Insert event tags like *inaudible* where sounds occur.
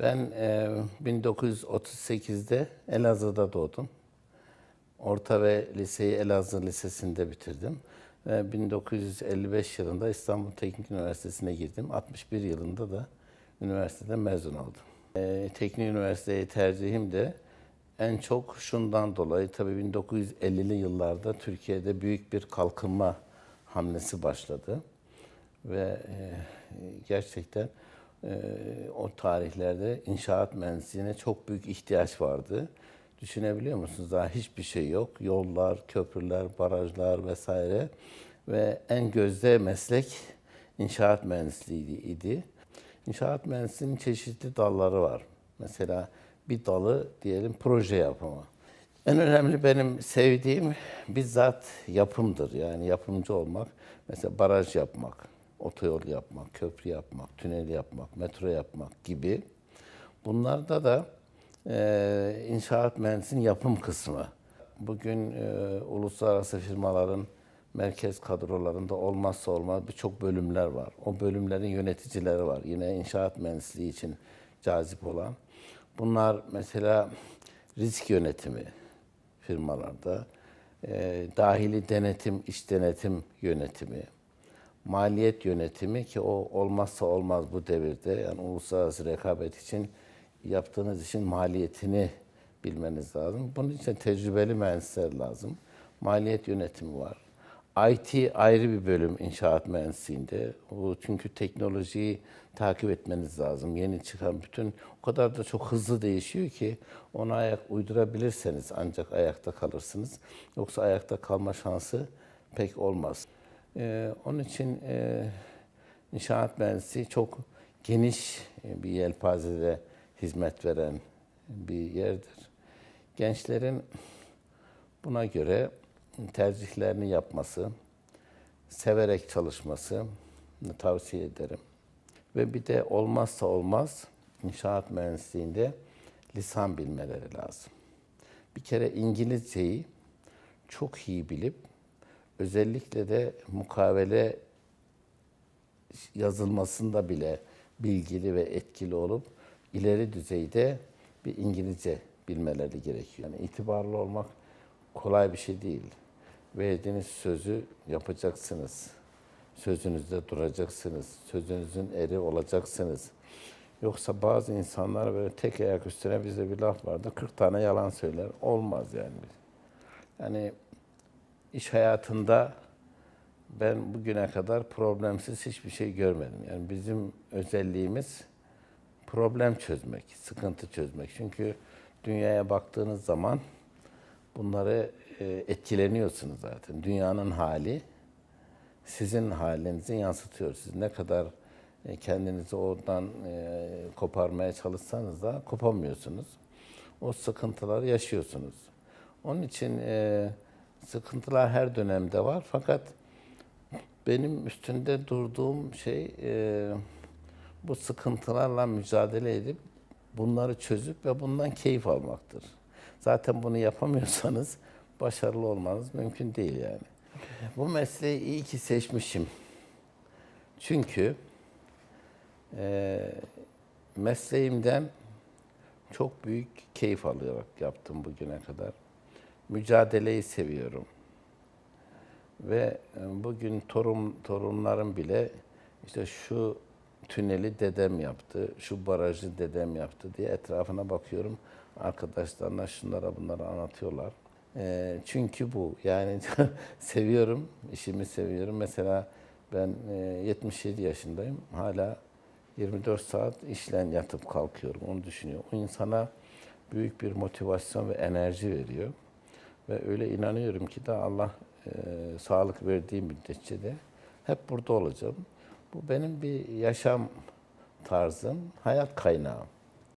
Ben e, 1938'de Elazığ'da doğdum. Orta ve liseyi Elazığ Lisesi'nde bitirdim. Ve 1955 yılında İstanbul Teknik Üniversitesi'ne girdim. 61 yılında da üniversiteden mezun oldum. E, Teknik Üniversiteyi tercihim de en çok şundan dolayı tabii 1950'li yıllarda Türkiye'de büyük bir kalkınma hamlesi başladı. Ve e, gerçekten o tarihlerde inşaat mühendisliğine çok büyük ihtiyaç vardı. Düşünebiliyor musunuz? Daha hiçbir şey yok. Yollar, köprüler, barajlar vesaire. Ve en gözde meslek inşaat mühendisliği idi. İnşaat mühendisliğinin çeşitli dalları var. Mesela bir dalı diyelim proje yapımı. En önemli benim sevdiğim bizzat yapımdır. Yani yapımcı olmak. Mesela baraj yapmak, otoyol yapmak, köprü yapmak, tünel yapmak, metro yapmak gibi. Bunlarda da e, inşaat mühendisinin yapım kısmı. Bugün e, uluslararası firmaların merkez kadrolarında olmazsa olmaz birçok bölümler var. O bölümlerin yöneticileri var. Yine inşaat mühendisliği için cazip olan. Bunlar mesela risk yönetimi firmalarda, e, dahili denetim, iş denetim yönetimi, maliyet yönetimi ki o olmazsa olmaz bu devirde. Yani uluslararası rekabet için yaptığınız işin maliyetini bilmeniz lazım. Bunun için tecrübeli mühendisler lazım. Maliyet yönetimi var. IT ayrı bir bölüm inşaat mühendisliğinde. O çünkü teknolojiyi takip etmeniz lazım. Yeni çıkan bütün o kadar da çok hızlı değişiyor ki ona ayak uydurabilirseniz ancak ayakta kalırsınız. Yoksa ayakta kalma şansı pek olmaz. Ee, onun için e, inşaat mühendisliği çok geniş bir yelpazede hizmet veren bir yerdir. Gençlerin buna göre tercihlerini yapması, severek çalışması tavsiye ederim. Ve bir de olmazsa olmaz inşaat mühendisliğinde lisan bilmeleri lazım. Bir kere İngilizceyi çok iyi bilip özellikle de mukavele yazılmasında bile bilgili ve etkili olup ileri düzeyde bir İngilizce bilmeleri gerekiyor. Yani itibarlı olmak kolay bir şey değil. Verdiğiniz sözü yapacaksınız. Sözünüzde duracaksınız. Sözünüzün eri olacaksınız. Yoksa bazı insanlar böyle tek ayak üstüne bize bir laf vardı. 40 tane yalan söyler. Olmaz yani. Yani iş hayatında ben bugüne kadar problemsiz hiçbir şey görmedim. Yani bizim özelliğimiz problem çözmek, sıkıntı çözmek. Çünkü dünyaya baktığınız zaman bunları e, etkileniyorsunuz zaten. Dünyanın hali sizin halinizi yansıtıyor. Siz ne kadar e, kendinizi oradan e, koparmaya çalışsanız da kopamıyorsunuz. O sıkıntıları yaşıyorsunuz. Onun için sıkıntılar her dönemde var. Fakat benim üstünde durduğum şey bu sıkıntılarla mücadele edip bunları çözüp ve bundan keyif almaktır. Zaten bunu yapamıyorsanız başarılı olmanız mümkün değil yani. Bu mesleği iyi ki seçmişim. Çünkü e, mesleğimden çok büyük keyif alarak yaptım bugüne kadar. Mücadeleyi seviyorum. Ve e, bugün torun torunlarım bile işte şu tüneli dedem yaptı, şu barajı dedem yaptı diye etrafına bakıyorum. Arkadaşlarına şunlara bunları anlatıyorlar. E, çünkü bu. Yani *laughs* seviyorum, işimi seviyorum. Mesela ben e, 77 yaşındayım. Hala 24 saat işlen yatıp kalkıyorum. Onu düşünüyorum. O insana büyük bir motivasyon ve enerji veriyor. Ve öyle inanıyorum ki de Allah e, sağlık verdiği müddetçe de hep burada olacağım. Bu benim bir yaşam tarzım, hayat kaynağım.